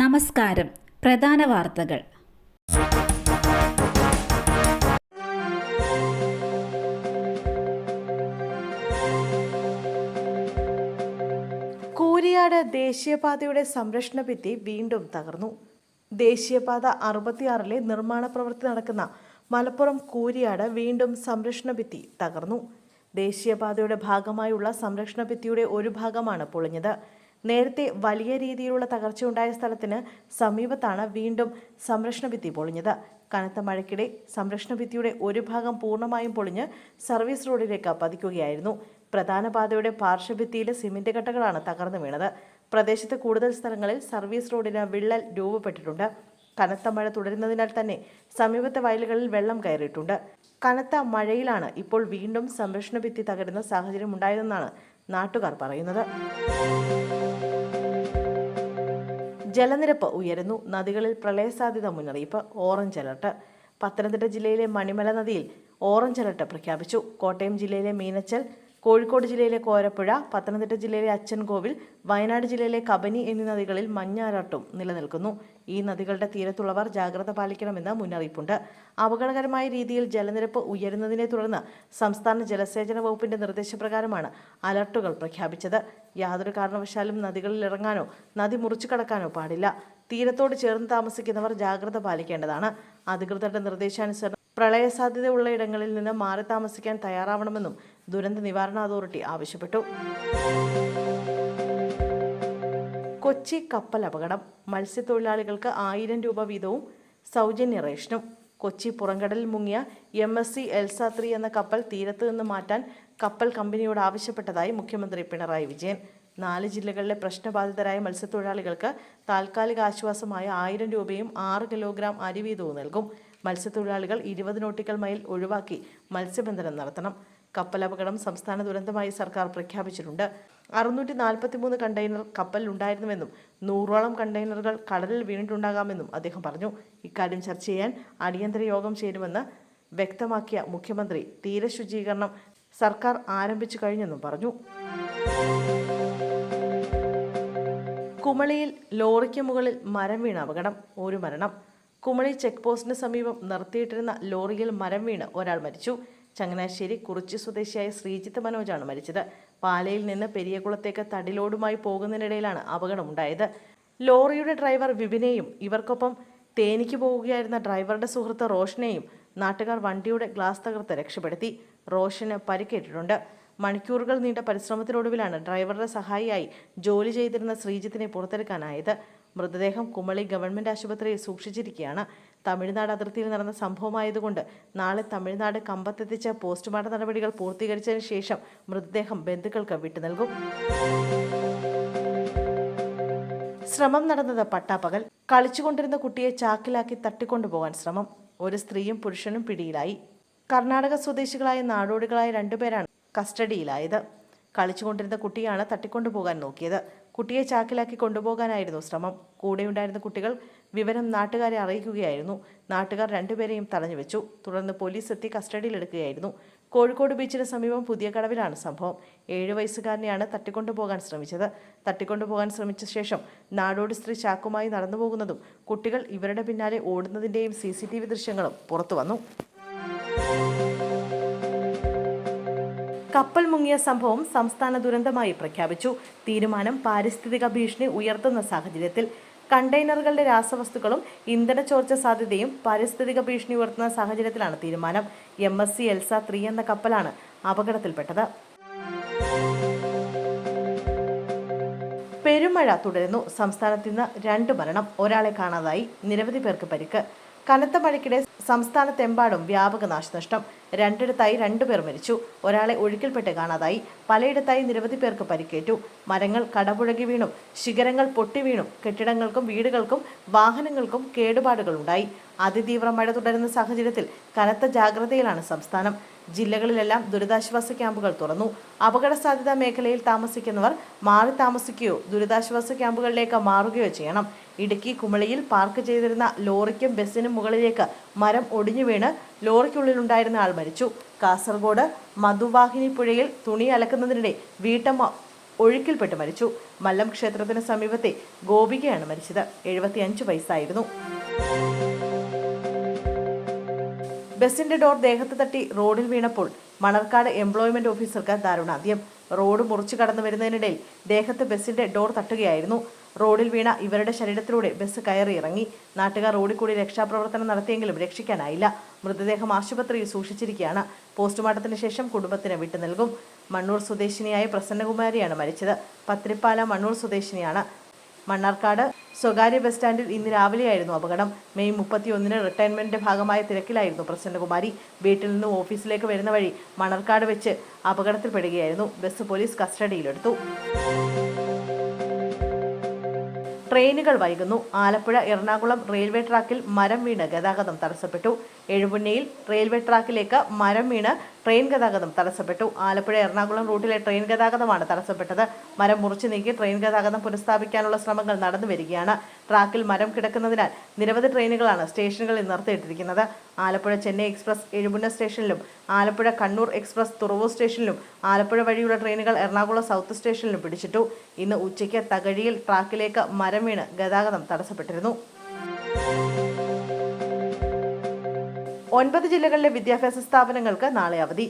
നമസ്കാരം. പ്രധാന വാർത്തകൾ. കൂരിയാട് ദേശീയപാതയുടെ സംരക്ഷണ ഭിത്തി വീണ്ടും തകർന്നു. ദേശീയപാത അറുപത്തിയാറിലെ നിർമ്മാണ പ്രവൃത്തി നടക്കുന്ന മലപ്പുറം കൂരിയാട് വീണ്ടും സംരക്ഷണ ഭിത്തി തകർന്നു. ദേശീയപാതയുടെ ഭാഗമായുള്ള സംരക്ഷണ ഭിത്തിയുടെ ഒരു ഭാഗമാണ് പൊളിഞ്ഞത്. നേരത്തെ വലിയ രീതിയിലുള്ള തകർച്ച തകർച്ചയുണ്ടായ സ്ഥലത്തിന് സമീപത്താണ് വീണ്ടും സംരക്ഷണ ഭിത്തി പൊളിഞ്ഞത്. കനത്ത മഴയ്ക്കിടെ സംരക്ഷണ ഭിത്തിയുടെ ഒരു ഭാഗം പൂർണമായും പൊളിഞ്ഞ് സർവീസ് റോഡിലേക്ക് പതിക്കുകയായിരുന്നു. പ്രധാന പാതയുടെ പാർശ്വഭിത്തിയിലെ സിമന്റ് കട്ടകളാണ് തകർന്നു വീണത്. പ്രദേശത്ത് കൂടുതൽ സ്ഥലങ്ങളിൽ സർവീസ് റോഡിന് വിള്ളൽ രൂപപ്പെട്ടിട്ടുണ്ട്. കനത്ത മഴ തുടരുന്നതിനാൽ തന്നെ സമീപത്തെ വയലുകളിൽ വെള്ളം കയറിയിട്ടുണ്ട്. കനത്ത മഴയിലാണ് ഇപ്പോൾ വീണ്ടും സംരക്ഷണ ഭിത്തി തകരുന്ന സാഹചര്യം ഉണ്ടായതെന്നാണ് നാട്ടുകാർ പറയുന്നത്. ജലനിരപ്പ് ഉയരുന്നു. നദികളിൽ പ്രളയ സാധ്യത മുന്നറിയിപ്പ്. Orange alert. പത്തനംതിട്ട ജില്ലയിലെ മണിമല നദിയിൽ ഓറഞ്ച് അലർട്ട് പ്രഖ്യാപിച്ചു. കോട്ടയം ജില്ലയിലെ മീനച്ചൽ കോഴിക്കോട് ജില്ലയിലെ കോരപ്പുഴ പത്തനംതിട്ട ജില്ലയിലെ അച്ചൻകോവിൽ വയനാട് ജില്ലയിലെ കബനി എന്നീ നദികളിൽ മഞ്ഞാരാട്ടും നിലനിൽക്കുന്നു. ഈ നദികളുടെ തീരത്തുള്ളവർ ജാഗ്രത പാലിക്കണമെന്ന് മുന്നറിയിപ്പുണ്ട്. അപകടകരമായ രീതിയിൽ ജലനിരപ്പ് ഉയരുന്നതിനെ തുടർന്ന് സംസ്ഥാന ജലസേചന വകുപ്പിന്റെ നിർദ്ദേശപ്രകാരമാണ് അലർട്ടുകൾ പ്രഖ്യാപിച്ചത്. യാതൊരു കാരണവശാലും നദികളിൽ ഇറങ്ങാനോ നദി മുറിച്ചു കടക്കാനോ പാടില്ല. തീരത്തോട് ചേർന്ന് താമസിക്കുന്നവർ ജാഗ്രത പാലിക്കേണ്ടതാണ്. അധികൃതരുടെ നിർദ്ദേശാനുസരണം പ്രളയ സാധ്യതയുള്ള ഇടങ്ങളിൽ നിന്ന് മാറി താമസിക്കാൻ തയ്യാറാവണമെന്നും ദുരന്ത നിവാരണ അതോറിറ്റി ആവശ്യപ്പെട്ടു. കൊച്ചി കപ്പൽ അപകടം. മത്സ്യത്തൊഴിലാളികൾക്ക് ആയിരം രൂപ വീതവും സൗജന്യ റേഷനും. കൊച്ചി പുറംകടലിൽ മുങ്ങിയ M S C Elsa three എന്ന കപ്പൽ തീരത്ത് നിന്ന് മാറ്റാൻ കപ്പൽ കമ്പനിയോട് ആവശ്യപ്പെട്ടതായി മുഖ്യമന്ത്രി പിണറായി വിജയൻ. നാല് ജില്ലകളിലെ പ്രശ്നബാധിതരായ മത്സ്യത്തൊഴിലാളികൾക്ക് താൽക്കാലിക ആശ്വാസമായ ആയിരം രൂപയും ആറ് കിലോഗ്രാം അരി വീതവും നൽകും. മത്സ്യത്തൊഴിലാളികൾ ഇരുപത് നോട്ടിക്കൽ മൈൽ ഒഴിവാക്കി മത്സ്യബന്ധനം നടത്തണം. കപ്പലപകടം സംസ്ഥാന ദുരന്തമായി സർക്കാർ പ്രഖ്യാപിച്ചിട്ടുണ്ട്. അറുന്നൂറ്റി നാൽപ്പത്തി മൂന്ന് കണ്ടെയ്നർ കപ്പലിലുണ്ടായിരുന്നുവെന്നും നൂറോളം കണ്ടെയ്നറുകൾ കടലിൽ വീണിട്ടുണ്ടാകാമെന്നും അദ്ദേഹം പറഞ്ഞു. ഇക്കാര്യം ചർച്ച ചെയ്യാൻ അടിയന്തര യോഗം ചേരുമെന്ന് വ്യക്തമാക്കിയ മുഖ്യമന്ത്രി തീരശുചീകരണം സർക്കാർ ആരംഭിച്ചു കഴിഞ്ഞെന്നും പറഞ്ഞു. കുമളിയിൽ ലോറിക്ക് മുകളിൽ മരം വീണ അപകടം ഒരു മരണം. കുമളി ചെക്ക് പോസ്റ്റിന് സമീപം നിർത്തിയിട്ടിരുന്ന ലോറിയിൽ മരം വീണ് ഒരാൾ മരിച്ചു. ചങ്ങനാശ്ശേരി കുറിച്ചി സ്വദേശിയായ ശ്രീജിത്ത് മനോജാണ് മരിച്ചത്. പാലയിൽ നിന്ന് പെരിയകുളത്തേക്ക് തടിലോടുമായി പോകുന്നതിനിടയിലാണ് അപകടമുണ്ടായത്. ലോറിയുടെ ഡ്രൈവർ വിപിനെയും ഇവർക്കൊപ്പം തേനിക്ക് പോവുകയായിരുന്ന ഡ്രൈവറുടെ സുഹൃത്ത് റോഷനെയും നാട്ടുകാർ വണ്ടിയുടെ ഗ്ലാസ് തകർത്ത് രക്ഷപ്പെടുത്തി. റോഷന് പരിക്കേറ്റിട്ടുണ്ട്. മണിക്കൂറുകൾ നീണ്ട പരിശ്രമത്തിനൊടുവിലാണ് ഡ്രൈവറുടെ സഹായിയായി ജോലി ചെയ്തിരുന്ന ശ്രീജിത്തിനെ പുറത്തെടുക്കാനായത്. മൃതദേഹം കുമളി ഗവൺമെന്റ് ആശുപത്രിയിൽ സൂക്ഷിച്ചിരിക്കുകയാണ്. തമിഴ്നാട് അതിർത്തിയിൽ നടന്ന സംഭവമായതുകൊണ്ട് നാളെ തമിഴ്നാട് കമ്പത്തെത്തിച്ച പോസ്റ്റ്മോർട്ടം നടപടികൾ പൂർത്തീകരിച്ചതിന് ശേഷം മൃതദേഹം ബന്ധുക്കൾക്ക് വിട്ടു നൽകും. ശ്രമം നടന്നത് പട്ടാപ്പകൽ. കളിച്ചുകൊണ്ടിരുന്ന കുട്ടിയെ ചാക്കിലാക്കി തട്ടിക്കൊണ്ടുപോകാൻ ശ്രമം. ഒരു സ്ത്രീയും പുരുഷനും പിടിയിലായി. കർണാടക സ്വദേശികളായ നാടോടികളായ രണ്ടുപേരാണ് കസ്റ്റഡിയിലായത്. കളിച്ചുകൊണ്ടിരുന്ന കുട്ടിയാണ് തട്ടിക്കൊണ്ടുപോകാൻ നോക്കിയത്. കുട്ടിയെ ചാക്കിലാക്കി കൊണ്ടുപോകാനായിരുന്നു ശ്രമം. കൂടെയുണ്ടായിരുന്ന കുട്ടികൾ വിവരം നാട്ടുകാരെ അറിയിക്കുകയായിരുന്നു. നാട്ടുകാർ രണ്ടുപേരെയും തടഞ്ഞു വെച്ചു. തുടർന്ന് പോലീസ് എത്തി കസ്റ്റഡിയിലെടുക്കുകയായിരുന്നു. കോഴിക്കോട് ബീച്ചിന് സമീപം പുതിയ കടവിലാണ് സംഭവം. ഏഴു വയസ്സുകാരനെയാണ് തട്ടിക്കൊണ്ടുപോകാൻ ശ്രമിച്ചത്. തട്ടിക്കൊണ്ടുപോകാൻ ശ്രമിച്ച ശേഷം നാടോടി സ്ത്രീ ചാക്കുമായി നടന്നു പോകുന്നതും കുട്ടികൾ ഇവരുടെ പിന്നാലെ ഓടുന്നതിന്റെയും സി ദൃശ്യങ്ങളും പുറത്തു വന്നു. കപ്പൽ മുങ്ങിയ സംഭവം സംസ്ഥാന ദുരന്തമായി പ്രഖ്യാപിച്ചു. തീരുമാനം പാരിസ്ഥിതിക ഭീഷണി ഉയർത്തുന്ന സാഹചര്യത്തിൽ. കണ്ടെയ്നറുകളുടെ രാസവസ്തുക്കളും ഇന്ധന ചോർച്ച സാധ്യതയും പാരിസ്ഥിതിക ഭീഷണി ഉയർത്തുന്ന സാഹചര്യത്തിലാണ് തീരുമാനം. M S C Elsa three എന്ന കപ്പലാണ് അപകടത്തിൽപ്പെട്ടത്. പെരുമഴ തുടരുന്നു. സംസ്ഥാനത്ത് ഇന്ന് രണ്ട് മരണം. ഒരാളെ കാണാതായി. നിരവധി പേർക്ക് പരിക്ക്. കനത്ത മഴയ്ക്കിടെ സംസ്ഥാനത്തെമ്പാടും വ്യാപക നാശനഷ്ടം. രണ്ടിടത്തായി രണ്ടുപേർ മരിച്ചു. ഒരാളെ ഒഴുക്കിൽപ്പെട്ട് കാണാതായി. പലയിടത്തായി നിരവധി പേർക്ക് പരിക്കേറ്റു. മരങ്ങൾ കടപുഴകി വീണും. ശിഖരങ്ങൾ പൊട്ടി വീണു. കെട്ടിടങ്ങൾക്കും വീടുകൾക്കും വാഹനങ്ങൾക്കും കേടുപാടുകൾ ഉണ്ടായി അതിതീവ്ര മഴ തുടരുന്ന സാഹചര്യത്തിൽ കനത്ത ജാഗ്രതയിലാണ് സംസ്ഥാനം. ജില്ലകളിലെല്ലാം ദുരിതാശ്വാസ ക്യാമ്പുകൾ തുറന്നു. അപകട സാധ്യതാ മേഖലയിൽ താമസിക്കുന്നവർ മാറി താമസിക്കുകയോ ദുരിതാശ്വാസ ക്യാമ്പുകളിലേക്ക് മാറുകയോ ചെയ്യണം. ഇടുക്കി കുമളിയിൽ പാർക്ക് ചെയ്തിരുന്ന ലോറിക്കും ബസ്സിനും മുകളിലേക്ക് മരം ഒടിഞ്ഞു വീണ് ലോറിക്കുള്ളിലുണ്ടായിരുന്ന ആൾ മരിച്ചു. കാസർഗോഡ് മധുവാഹിനി പുഴയിൽ തുണി അലക്കുന്നതിനിടെ വീട്ടമ്മ ഒഴുക്കിൽപ്പെട്ട് മരിച്ചു. മല്ലം ക്ഷേത്രത്തിന് സമീപത്തെ ഗോപികയാണ് മരിച്ചത്. എഴുപത്തിയഞ്ച് വയസ്സായിരുന്നു. ബസിന്റെ ഡോർ ദേഹത്ത് തട്ടി റോഡിൽ വീണപ്പോൾ മണർക്കാട് എംപ്ലോയ്മെന്റ് ഓഫീസർക്ക് ദാരുണാന്ത്യം. റോഡ് മുറിച്ചു കടന്നു വരുന്നതിനിടയിൽ ദേഹത്ത് ബസിന്റെ ഡോർ തട്ടുകയായിരുന്നു. റോഡിൽ വീണ ഇവരുടെ ശരീരത്തിലൂടെ ബസ് കയറി ഇറങ്ങി. നാട്ടുകാർ റോഡിൽ കൂടി രക്ഷാപ്രവർത്തനം നടത്തിയെങ്കിലും രക്ഷിക്കാനായില്ല. മൃതദേഹം ആശുപത്രിയിൽ സൂക്ഷിച്ചിരിക്കുകയാണ്. പോസ്റ്റ്മോർട്ടത്തിന് ശേഷം കുടുംബത്തിന് വിട്ടു നൽകും. മണ്ണൂർ സ്വദേശിനിയായ പ്രസന്നകുമാരിയാണ് മരിച്ചത്. പത്രിപ്പാല മണ്ണൂർ സ്വദേശിനിയാണ്. മണ്ണാർക്കാട് സ്വകാര്യ ബസ് സ്റ്റാൻഡിൽ ഇന്ന് രാവിലെയായിരുന്നു അപകടം. മെയ് മുപ്പത്തിയൊന്നിന് റിട്ടയർമെന്റിന്റെ ഭാഗമായ തിരക്കിലായിരുന്നു പ്രസന്നകുമാരി വീട്ടിൽ നിന്ന് ഓഫീസിലേക്ക് വരുന്ന വഴി മണർക്കാട് വെച്ച് അപകടത്തിൽപ്പെടുകയായിരുന്നു. ബസ് പോലീസ് കസ്റ്റഡിയിലെടുത്തു. ട്രെയിനുകൾ വൈകുന്നു. ആലപ്പുഴ എറണാകുളം റെയിൽവേ ട്രാക്കിൽ മരം വീണ് ഗതാഗതം തടസ്സപ്പെട്ടു. എഴുപുന്നയിൽ റെയിൽവേ ട്രാക്കിലേക്ക് മരം വീണ് ട്രെയിൻ ഗതാഗതം തടസ്സപ്പെട്ടു. ആലപ്പുഴ എറണാകുളം റൂട്ടിലെ ട്രെയിൻ ഗതാഗതമാണ് തടസ്സപ്പെട്ടത്. മരം മുറിച്ചു നീക്കി ട്രെയിൻ ഗതാഗതം പുനഃസ്ഥാപിക്കാനുള്ള ശ്രമങ്ങൾ നടന്നു വരികയാണ്. ട്രാക്കിൽ മരം കിടക്കുന്നതിനാൽ നിരവധി ട്രെയിനുകളാണ് സ്റ്റേഷനുകളിൽ നിർത്തിയിട്ടിരിക്കുന്നത്. ആലപ്പുഴ ചെന്നൈ എക്സ്പ്രസ് എഴുപുന്ന സ്റ്റേഷനിലും ആലപ്പുഴ കണ്ണൂർ എക്സ്പ്രസ് തുറവൂർ സ്റ്റേഷനിലും ആലപ്പുഴ വഴിയുള്ള ട്രെയിനുകൾ എറണാകുളം സൗത്ത് സ്റ്റേഷനിലും പിടിച്ചിട്ടു. ഇന്ന് ഉച്ചയ്ക്ക് തകഴിയിൽ ട്രാക്കിലേക്ക് മരം വീണ് ഗതാഗതം തടസ്സപ്പെട്ടിരുന്നു. ഒൻപത് ജില്ലകളിലെ വിദ്യാഭ്യാസ സ്ഥാപനങ്ങൾക്ക് നാളെ അവധി.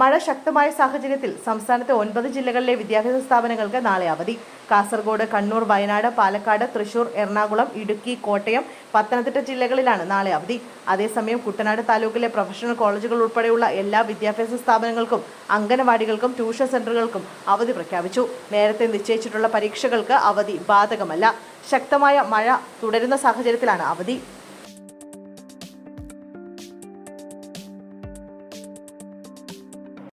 മഴ ശക്തമായ സാഹചര്യത്തിൽ സംസ്ഥാനത്തെ ഒൻപത് ജില്ലകളിലെ വിദ്യാഭ്യാസ സ്ഥാപനങ്ങൾക്ക് നാളെ അവധി. കാസർഗോഡ് കണ്ണൂർ വയനാട് പാലക്കാട് തൃശൂർ എറണാകുളം ഇടുക്കി കോട്ടയം പത്തനംതിട്ട ജില്ലകളിലാണ് നാളെ അവധി. അതേസമയം കുട്ടനാട് താലൂക്കിലെ പ്രൊഫഷണൽ കോളേജുകൾ ഉൾപ്പെടെയുള്ള എല്ലാ വിദ്യാഭ്യാസ സ്ഥാപനങ്ങൾക്കും അംഗനവാടികൾക്കും ട്യൂഷൻ സെന്ററുകൾക്കും അവധി പ്രഖ്യാപിച്ചു. നേരത്തെ നിശ്ചയിച്ചിട്ടുള്ള പരീക്ഷകൾക്ക് അവധി ബാധകമല്ല. ശക്തമായ മഴ തുടരുന്ന സാഹചര്യത്തിലാണ് അവധി.